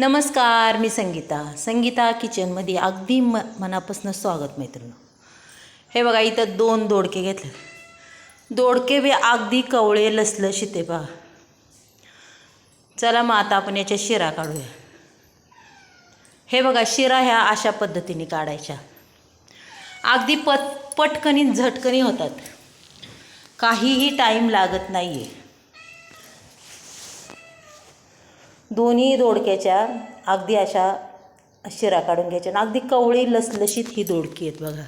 नमस्कार मी संगीता. संगीता किचनमध्ये अगदी म मनापासून स्वागत मैत्रिणी हे बघा इथं दोन दोडके घेतले. दोडके बी अगदी कवळे लसलं शिते बघा चला मग आता आपण याच्या शिरा काढूया. हे बघा शिरा ह्या अशा पद्धतीने काढायच्या. अगदी पट पटकनी झटकनी होतात. काहीही टाईम लागत नाही आहे दोन्ही दोडक्याच्या अगदी अशा शिरा काढून घ्यायच्या आणि अगदी कवळी लसलशीत ही दोडकी आहेत बघा.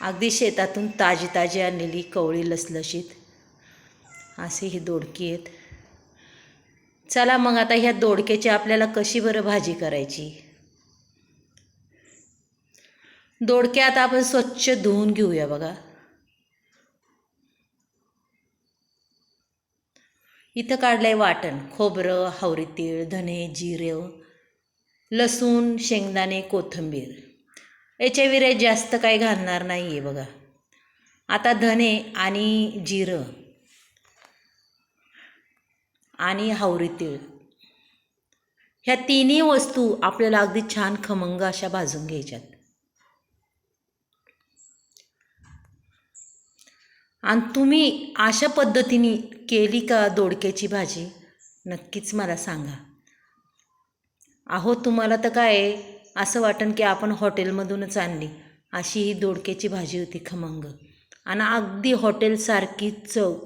अगदी शेतातून ताजी ताजी आणलेली कवळी लसलशीत अशी ही दोडकी आहेत. चला मग आता ह्या दोडक्याची आपल्याला कशी बरं भाजी करायची? दोडक्या आता आपण स्वच्छ धुवून घेऊया बघा. इथं काढलंय वाटण खोबरं हावरी तीळ धने जिरं लसूण शेंगदाणे कोथिंबीर. याच्या विरे जास्त काही घालणार नाही आहे बघा. आता धने आणि जिरं आणि हावरी तीळ. ह्या तिन्ही वस्तू आपल्याला अगदी छान खमंग अशा भाजून घ्यायच्यात. आणि तुम्ही अशा पद्धतीने केली का दोडक्याची भाजी? नक्कीच मला सांगा. अहो तुम्हाला तर काय आहे, असं वाटन की आपण हॉटेलमधूनच आणली. अशी ही दोडक्याची भाजी होती खमंग. आणि अगदी हॉटेलसारखी चव.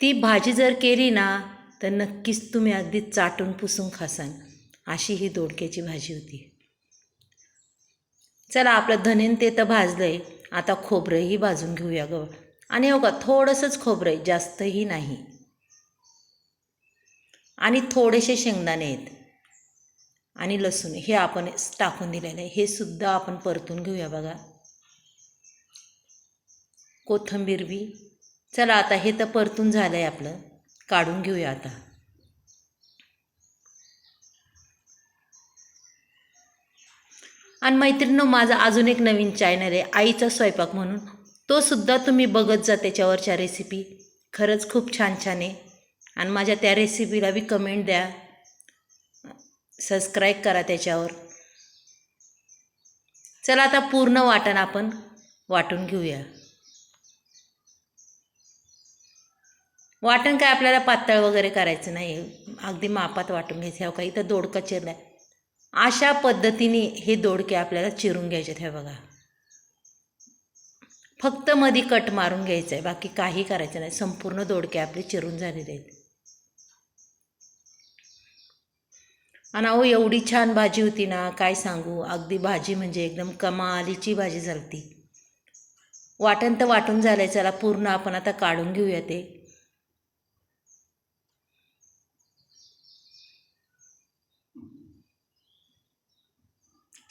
ती भाजी जर केली ना तर नक्कीच तुम्ही अगदी चाटून पुसून खासाल अशी ही दोडक्याची भाजी होती. चला आपलं धनेन ते तर भाजलं आहे आता खोबरंही भाजून घेऊया ग. आणि हो का थोडंसंच खोबरं आहे जास्तही नाही. आणि थोडेसे शेंगदाणे आहेत. आणि लसूण हे आपण टाकून दिलेलं आहे. हे सुद्धा आपण परतून घेऊया बघा. कोथंबीर बी. चला आता हे तर परतून झालं आहे आपलं. काढून घेऊया आता. आणि मैत्रिणीनं माझा अजून एक नवीन चॅनल आहे आईचा स्वयंपाक म्हणून. तो सुद्धा तुम्ही बघत जा त्याच्यावरच्या रेसिपी खरंच खूप छान छान आहे. आणि माझ्या त्या रेसिपीला बी कमेंट द्या. सबस्क्राईब करा त्याच्यावर. चला आता पूर्ण वाटण आपण वाटून घेऊया. वाटण काय आपल्याला पातळ वगैरे करायचं नाही. अगदी मापात वाटून घ्यायचं. ह्या काही तर दोडका चिरला आहे अशा पद्धतीने हे दोडके आपल्याला चिरून घ्यायचे आहेत हे बघा. फक्त मधी कट मारून घ्यायचं आहे बाकी काही करायचं नाही. संपूर्ण दोडके आपले चिरून झालेले आहेत. आणि अहो एवढी छान भाजी होती ना काय सांगू? अगदी भाजी म्हणजे एकदम कमालीची भाजी झालती. वाटण तर वाटून झालंय चला पूर्ण आपण आता काढून घेऊया ते.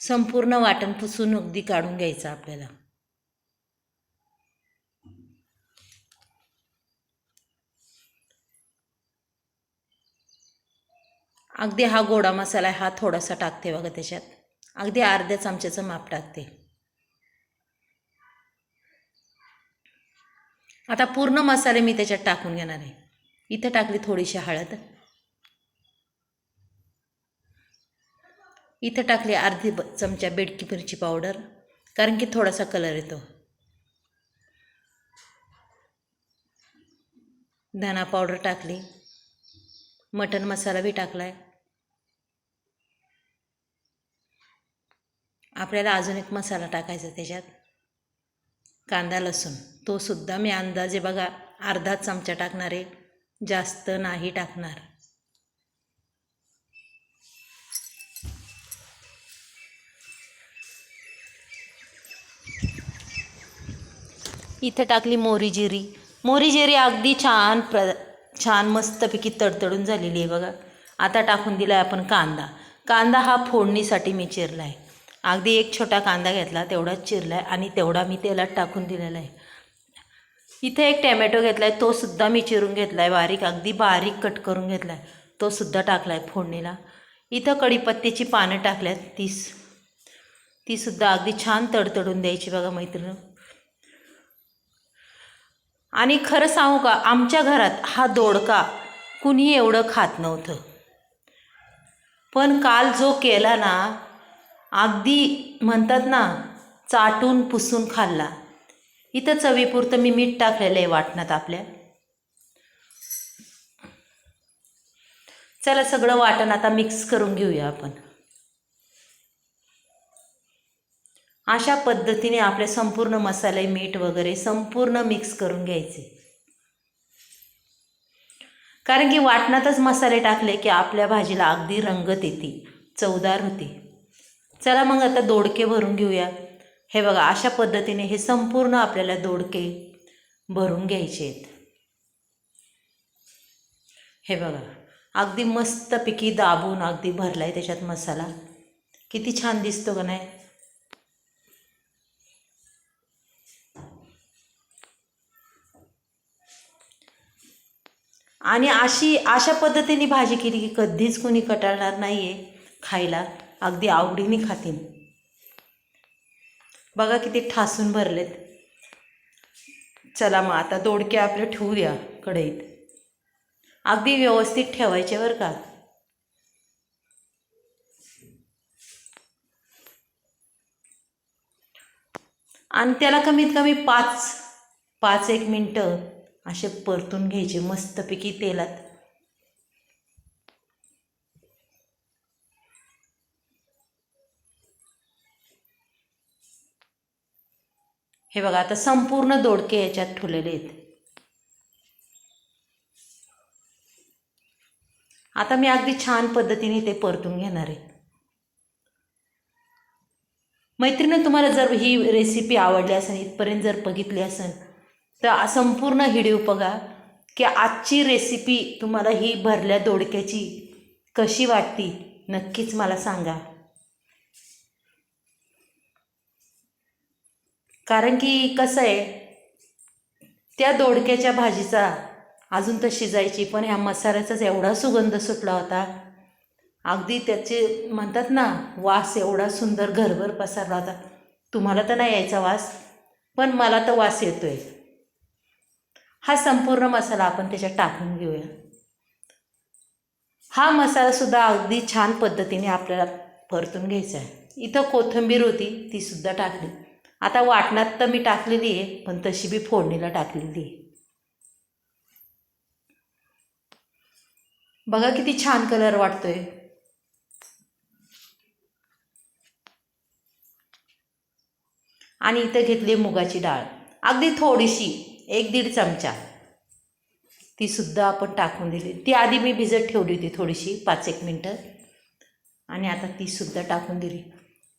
संपूर्ण वाटण पुसून अगदी काढून घ्यायचं आपल्याला. अगदी हा गोडा मसाला हा थोडासा टाकते बघा त्याच्यात. अगदी अर्ध्या चमच्याचं माप टाकते. आता पूर्ण मसाले मी त्याच्यात टाकून घेणार आहे. इथं टाकली थोडीशी हळद. इथं टाकली अर्धी ब चमचा बेडकी मिरची पावडर कारण की थोडासा कलर येतो. धना पावडर टाकली मटन मसाला बी टाकला आहे आपल्याला अजून एक मसाला टाकायचा त्याच्यात कांदा लसूण. तो सुद्धा मी अंदाजे बघा अर्धा चमचा टाकणार आहे जास्त नाही टाकणार. इथं टाकली मोरी जिरी. मोरी जिरी अगदी छान प्र छान मस्तपैकी तडतडून झालेली आहे बघा. आता टाकून दिला आहे आपण कांदा. कांदा हा फोडणीसाठी मी चिरला आहे अगदी एक छोटा कांदा घेतला तेवढाच चिरला आहे आणि तेवढा मी तेलात टाकून दिलेला आहे. इथे एक टॅमॅटो घेतला आहे तो सुद्धा मी चिरून घेतला आहे बारीक अगदी बारीक कट करून घेतला आहे तो सुद्धा टाकला आहे फोडणीला. इथं कढीपत्त्याची पानं टाकल्यात तीस. तीसुद्धा अगदी छान तडतडून द्यायची बघा मैत्रिणी. आणि खरं सांगू का आमच्या घरात हा दोडका कुणी एवढं खात नव्हतं. पण काल जो केला ना अगदी म्हणतात ना चाटून पुसून खाल्ला. इथं चवीपुरतं मी मीठ टाकलेलं आहे वाटणात आपल्या. चला सगळं वाटण आता मिक्स करून घेऊया आपण. अशा पद्धतीने आपले संपूर्ण मसाले मीठ वगैरे संपूर्ण मिक्स करून घ्यायचे. कारण की वाटणातच मसाले टाकले की आपल्या भाजीला अगदी रंगत येते चवदार होते. चला मग आता दोडके भरून घेऊया. हे बघा अशा पद्धतीने हे संपूर्ण आपल्याला दोडके भरून घ्यायचे आहेत. हे बघा अगदी मस्तपैकी दाबून अगदी भरला आहे त्याच्यात मसाला. किती छान दिसतो का नाही? आणि अशी अशा पद्धतीने भाजी केली की कधीच कोणी कटाळणार नाही आहे खायला. अगदी आवडीने खातील बघा किती ठासून भरलेत. चला मग आता दोडके आपले ठेवूया कढईत. अगदी व्यवस्थित ठेवायचे बरं का. आणि त्याला कमीत कमी पाच पाच एक मिनटं असे परतून घ्यायचे मस्तपैकी तेलात. हे बघा आता संपूर्ण दोडके याच्यात ठेवलेले आहेत. आता मी अगदी छान पद्धतीने ते परतून घेणार आहे. मैत्रिणी तुम्हाला जर ही रेसिपी आवडली असेल इथपर्यंत जर बघितली असेल तर संपूर्ण व्हिडिओ बघा की आजची रेसिपी तुम्हाला ही भरल्या दोडक्याची कशी वाटती नक्कीच मला सांगा. कारण की कसं आहे त्या दोडक्याच्या भाजीचा अजून तर शिजायची पण ह्या मसाल्याचाच एवढा सुगंध सुटला होता. अगदी त्याचे म्हणतात ना वास एवढा सुंदर घरभर पसरला होता. तुम्हाला तर नाही यायचा वास पण मला तर वास येतो आहे हा संपूर्ण मसाला आपण त्याच्यात टाकून घेऊया. हा मसालासुद्धा अगदी छान पद्धतीने आपल्याला परतून घ्यायचा आहे. इथं कोथिंबीर होती तीसुद्धा टाकली. आता वाटणात तर मी टाकलेली आहे पण तशी बी फोडणीला टाकलेली आहे. बघा किती छान कलर वाटतोय. आणि इथं घेतली मुगाची डाळ. अगदी थोडीशी एक दीड चमचा. तीसुद्धा आपण टाकून दिली. ती आधी मी भिजत ठेवली होती थोडीशी पाच एक मिनटं. आणि आता तीसुद्धा टाकून दिली.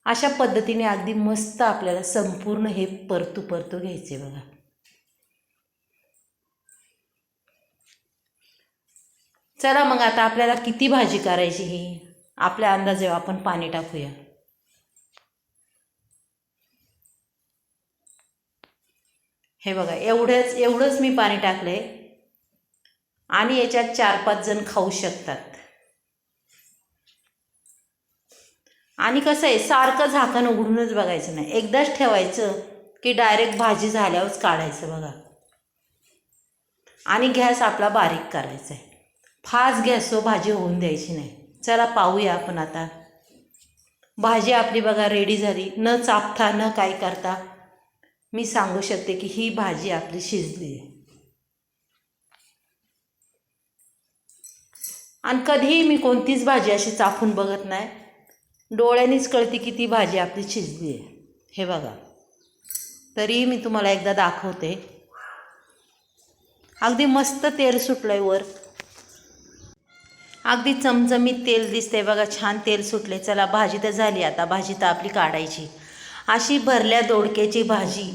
अशा पद्धतीने अगदी मस्त आपल्याला संपूर्ण हे परतू परतू घ्यायचे बघा. चला मग आता आपल्याला किती भाजी करायची ही? आपल्या अंदाजे आपण पाणी टाकूया. हे बघा एवढंच एवढंच मी पाणी टाकलं आहे आणि याच्यात चार पाच जण खाऊ शकतात. आणि कसं आहे सारखं झाकण उघडूनच बघायचं नाही. एकदाच ठेवायचं की डायरेक्ट भाजी झाल्यावरच काढायचं बघा. आणि गॅस आपला बारीक करायचा आहे. फास्ट गॅसवर भाजी होऊन द्यायची नाही. चला पाहूया आपण आता. भाजी आपली बघा रेडी झाली. न चापता न काय करता. मी सांगू शकते की ही भाजी आपली शिजली आहे. आणि कधीही मी कोणतीच भाजी अशी चाफून बघत नाही. डोळ्यांनीच कळते की ती भाजी आपली शिजली आहे. हे बघा. तरीही मी तुम्हाला एकदा दाखवते. अगदी मस्त तेल सुटलं आहे वर. अगदी चमचमीत तेल दिसते बघा छान तेल सुटले चला भाजी तर झाली आता. भाजी तर आपली काढायची. अशी भरल्या दोडक्याची भाजी.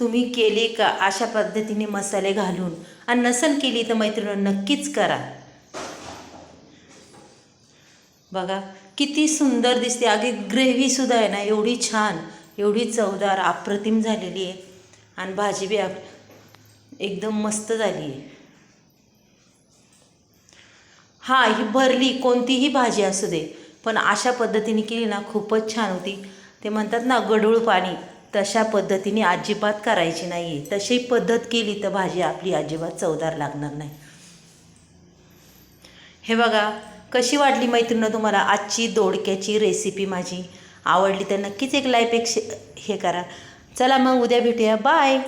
तुम्ही केली का अशा पद्धतीने मसाले घालून? आणि नसन केली तर मैत्रिणी नक्कीच करा. बघा किती सुंदर दिसते. अगदी ग्रेव्हीसुद्धा आहे ना एवढी छान एवढी चवदार अप्रतिम झालेली आहे. आणि भाजी बी आप एकदम मस्त झाली आहे. हां ही भरली कोणतीही भाजी असू दे. पण अशा पद्धतीने केली ना खूपच छान होती. ते म्हणतात ना गडूळ पाणी. तशा पद्धतीने अजिबात करायची नाही आहे तशी पद्धत केली तर भाजी आपली अजिबात चवदार लागणार नाही. हे बघा कशी वाटली मैत्रिणं तुम्हाला? आजची दोडक्याची रेसिपी माझी. आवडली तर नक्कीच एक लाईफ एक हे करा. चला मग उद्या भेटूया. बाय